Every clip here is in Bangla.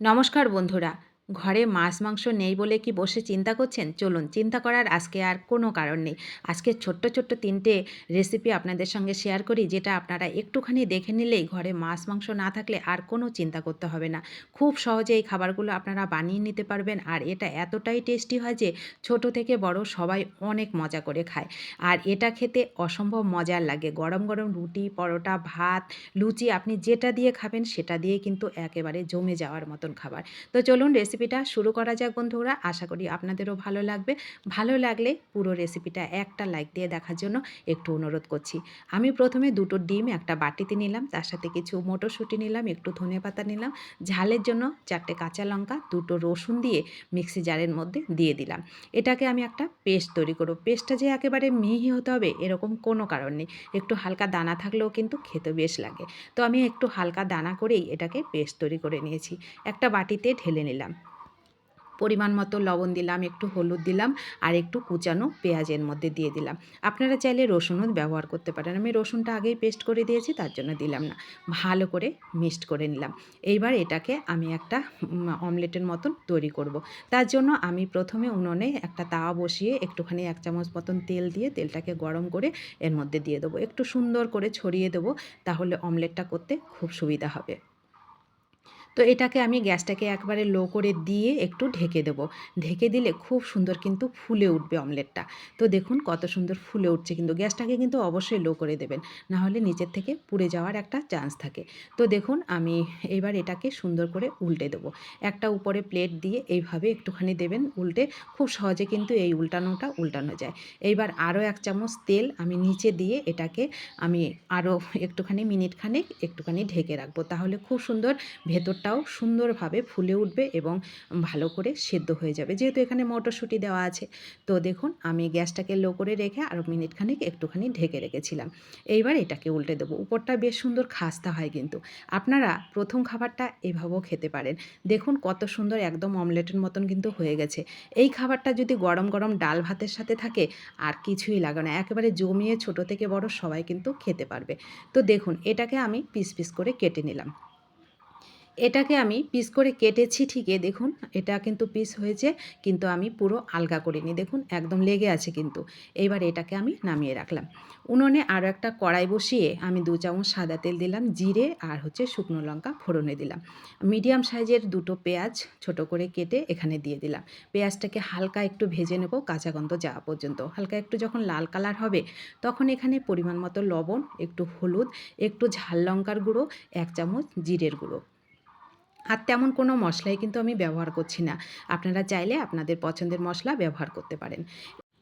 নমস্কার বন্ধুরা। ঘরে মাছ মাংস নেই বলে কি বসে চিন্তা করছেন? চলুন, চিন্তা করার আজকে আর কোনো কারণ নেই। আজকে ছোট্ট ছোট্ট তিনটে রেসিপি আপনাদের সঙ্গে শেয়ার করি, যেটা আপনারা একটুখানি দেখে নিলেই ঘরে মাছ মাংস না থাকলে আর কোনো চিন্তা করতে হবে না। খুব সহজে এই খাবারগুলো আপনারা বানিয়ে নিতে পারবেন, আর এটা এতটাই টেস্টি হয় যে ছোট থেকে বড় সবাই অনেক মজা করে খায়। আর এটা খেতে অসম্ভব মজার লাগে। গরম গরম রুটি, পরোটা, ভাত, লুচি, আপনি যেটা দিয়ে খাবেন সেটা দিয়ে কিন্তু একেবারে জমে যাওয়ার মতন খাবার। তো চলুন রেসিপিটা শুরু করা যাক বন্ধুরা। আশা করি আপনাদেরও ভালো লাগবে। ভালো লাগলে পুরো রেসিপিটা একটা লাইক দিয়ে দেখার জন্য একটু অনুরোধ করছি। আমি প্রথমে দুটো ডিম একটা বাটিতে নিলাম, তার সাথে কিছু মটরশুঁটি নিলাম, একটু ধনে পাতা নিলাম, ঝালের জন্য চারটে কাঁচা লঙ্কা, দুটো রসুন দিয়ে মিক্সি জারের মধ্যে দিয়ে দিলাম। এটাকে আমি একটা পেস্ট তৈরি করব। পেস্টটা যে একেবারে মিহি হতে হবে এরকম কোনো কারণ নেই। একটু হালকা দানা থাকলেও কিন্তু খেতে বেশ লাগে। তো আমি একটু হালকা দানা করেই এটাকে পেস্ট তৈরি করে নিয়েছি। একটা বাটিতে ঢেলে নিলাম। পরিমাণ মতো লবণ দিলাম, একটু হলুদ দিলাম আর একটু কুচানো পেঁয়াজের মধ্যে দিয়ে দিলাম। আপনারা চাইলে রসুনও ব্যবহার করতে পারেন। আমি রসুনটা আগেই পেস্ট করে দিয়েছি, তার জন্য দিলাম না। ভালো করে মিক্সড করে নিলাম। এইবার এটাকে আমি একটা অমলেটের মতন তৈরি করব। তার জন্য আমি প্রথমে উনুনে একটা তাওয়া বসিয়ে একটুখানি এক চামচ মতন তেল দিয়ে তেলটাকে গরম করে এর মধ্যে দিয়ে দেবো। একটু সুন্দর করে ছড়িয়ে দেবো, তাহলে অমলেটটা করতে খুব সুবিধা হবে। তো এটাকে আমি গ্যাসটাকে একবারে লো করে দিয়ে একটু ঢেকে দেবো। ঢেকে দিলে খুব সুন্দর কিন্তু ফুলে উঠবে অমলেটটা। তো দেখুন কত সুন্দর ফুলে উঠছে কিন্তু। গ্যাসটাকে কিন্তু অবশ্যই লো করে দেবেন নাহলে নিচের থেকে পুড়ে যাওয়ার একটা চান্স থাকে। তো দেখুন আমি এবার এটাকে সুন্দর করে উল্টে দেবো। একটা উপরে প্লেট দিয়ে এইভাবে একটুখানি দেবেন উল্টে, খুব সহজে কিন্তু এই উল্টানোটা উল্টানো যায়। এইবার আরও এক চামচ তেল আমি নিচে দিয়ে এটাকে আমি আরও একটুখানি মিনিট খানেক একটুখানি ঢেকে রাখব। তাহলে খুব সুন্দর ভেতরটা ডালটাও সুন্দরভাবে ফুলে উঠবে এবং ভালো করে সেদ্ধ হয়ে যাবে। যেহেতু এখানে মটরশুঁটি দেওয়া আছে, তো দেখুন আমি গ্যাসটাকে লো করে রেখে আরও মিনিটখানিক একটুখানি ঢেকে রেখেছিলাম। এইবার এটাকে উল্টে দেবো। উপরটা বেশ সুন্দর খাস্তা হয় কিন্তু। আপনারা প্রথম খাবারটা এভাবেও খেতে পারেন। দেখুন কত সুন্দর একদম অমলেটের মতন কিন্তু হয়ে গেছে। এই খাবারটা যদি গরম গরম ডাল ভাতের সাথে থাকে, আর কিছুই লাগে না। একেবারে জমিয়ে ছোট থেকে বড় সবাই কিন্তু খেতে পারবে। তো দেখুন এটাকে আমি পিস পিস করে কেটে নিলাম। এটাকে আমি পিস করে কেটেছি ঠিকই, দেখুন, এটা কিন্তু পিস হয়েছে, কিন্তু আমি পুরো আলগা করিনি, দেখুন, একদম লেগে আছে কিন্তু। এইবার এটাকে আমি নামিয়ে রাখলাম। উনুনে আরও একটা কড়াই বসিয়ে আমি দু চামচ সাদা তেল দিলাম, জিরে আর হচ্ছে শুকনো লঙ্কা ফোড়নে দিলাম। মিডিয়াম সাইজের দুটো পেঁয়াজ ছোট করে কেটে এখানে দিয়ে দিলাম। পেঁয়াজটাকে হালকা একটু ভেজে নেব, কাঁচা গন্ধ যাওয়া পর্যন্ত। হালকা একটু যখন লাল কালার হবে, তখন এখানে পরিমাণ মতো লবণ, একটু হলুদ, একটু ঝাল লঙ্কার গুঁড়ো, এক চামচ জিরের গুঁড়ো। আর তেমন কোনো মশলাই কিন্তু আমি ব্যবহার করছি না। আপনারা চাইলে আপনাদের পছন্দের মশলা ব্যবহার করতে পারেন।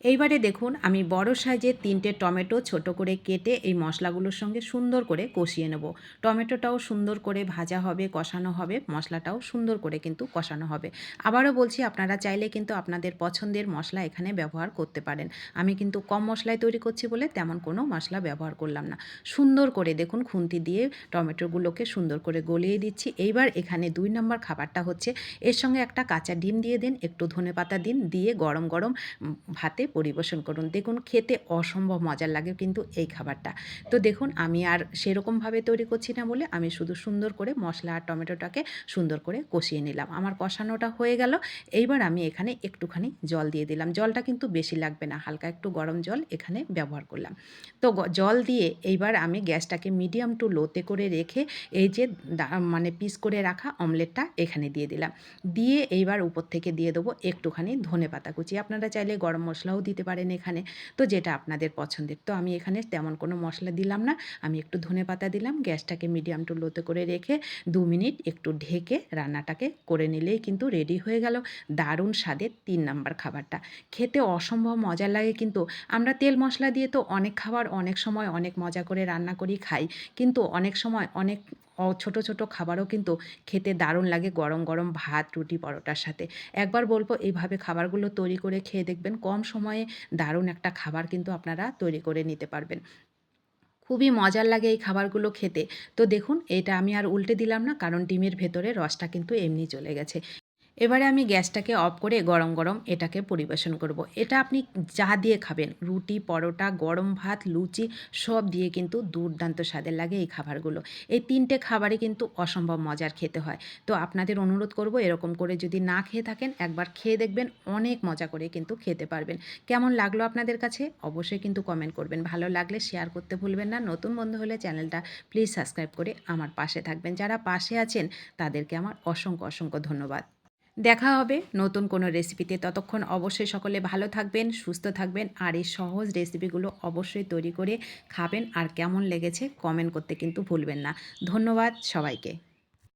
এইবারে দেখুন, আমি বড় সাইজের তিনটে টমেটো ছোট করে কেটে এই মশলাগুলোর সঙ্গে সুন্দর করে কষিয়ে নেব। টমেটোটাও সুন্দর করে ভাজা হবে, কষানো হবে, মশলাটাও সুন্দর করে কিন্তু কষানো হবে। আবারও বলছি, আপনারা চাইলে কিন্তু আপনাদের পছন্দের মশলা এখানে ব্যবহার করতে পারেন। আমি কিন্তু কম মশলায় তৈরি করছি বলে তেমন কোনো মশলা ব্যবহার করলাম না। সুন্দর করে দেখুন, খুন্তি দিয়ে টমেটোগুলোকে সুন্দর করে গলিয়ে দিচ্ছি। এইবার এখানে দুই নম্বর খাবারটা হচ্ছে, এর সঙ্গে একটা কাঁচা ডিম দিয়ে দিন, একটু ধনে পাতা দিন, দিয়ে গরম গরম ভাতে পরিবেশন করুন। দেখুন, খেতে অসম্ভব মজার লাগে কিন্তু এই খাবারটা। তো দেখুন, আমি আর সেরকমভাবে তৈরি করছি না বলে আমি শুধু সুন্দর করে মশলা আর টমেটোটাকে সুন্দর করে কষিয়ে নিলাম। আমার কষানোটা হয়ে গেল। এইবার আমি এখানে একটুখানি জল দিয়ে দিলাম। জলটা কিন্তু বেশি লাগবে না, হালকা একটু গরম জল এখানে ব্যবহার করলাম। তো জল দিয়ে এইবার আমি গ্যাসটাকে মিডিয়াম টু লোতে করে রেখে এই যে মানে পিস করে রাখা অমলেটটা এখানে দিয়ে দিলাম। দিয়ে এইবার উপর থেকে দিয়ে দেবো একটুখানি ধনে পাতা কুচি। আপনারা চাইলে গরম মশলাও দিতে পারেন এখানে। তো যেটা আপনাদের পছন্দের। তো আমি এখানে তেমন কোনো মশলা দিলাম না। আমি একটু ধনে পাতা দিলাম, গ্যাসটাকে মিডিয়াম টু লোতে করে রেখে দু মিনিট একটু ঢেকে রান্নাটাকে করে নিলেই কিন্তু রেডি হয়ে গেল দারুণ স্বাদের তিন নাম্বার খাবারটা। খেতে অসম্ভব মজা লাগে কিন্তু আমরা তেল মশলা দিয়ে তো অনেক খাবার অনেক সময় অনেক মজা করে রান্না করি, খাই। কিন্তু অনেক সময় অনেক ছোট ছোট খাবারও কিন্তু খেতে দারুণ লাগে গরম গরম ভাত, রুটি, পরোটার সাথে। একবার বলব, এইভাবে খাবারগুলো তৈরি করে খেয়ে দেখবেন কম সময়ে দারুণ একটা খাবার কিন্তু আপনারা তৈরি করে নিতে পারবেন। খুবই মজার লাগে এই খাবারগুলো খেতে। তো দেখুন, এটা আমি আর উল্টে দিলাম না, কারণ ডিমের ভেতরে রসটা কিন্তু এমনি চলে গেছে। এবারে আমি গ্যাসটাকে অফ করে গরম গরম এটাকে পরিবেশন করব। এটা আপনি যা দিয়ে খাবেন, রুটি, পরোটা, গরম ভাত, লুচি, সব দিয়ে কিন্তু দুর্দান্ত স্বাদের লাগে এই খাবারগুলো। এই তিনটে খাবারই কিন্তু অসম্ভব মজার খেতে হয়। তো আপনাদের অনুরোধ করব এরকম করে যদি না খেয়ে থাকেন, একবার খেয়ে দেখবেন, অনেক মজা করে কিন্তু খেতে পারবেন। কেমন লাগল আপনাদের কাছে? অবশ্যই কিন্তু কমেন্ট করবেন। ভালো লাগলে শেয়ার করতে ভুলবেন না। নতুন বন্ধু হলে চ্যানেলটা প্লিজ সাবস্ক্রাইব করে আমার পাশে থাকবেন। যারা পাশে আছেন, তাদেরকে আমার অসংখ্য অসংখ্য ধন্যবাদ। দেখা হবে নতুন কোনো রেসিপিতে ততক্ষণ অবশ্যই সকলে ভালো থাকবেন, সুস্থ থাকবেন আর এই সহজ রেসিপিগুলো অবশ্যই তৈরি করে খাবেন। আর কেমন লেগেছে কমেন্ট করতে কিন্তু ভুলবেন না। ধন্যবাদ সবাইকে।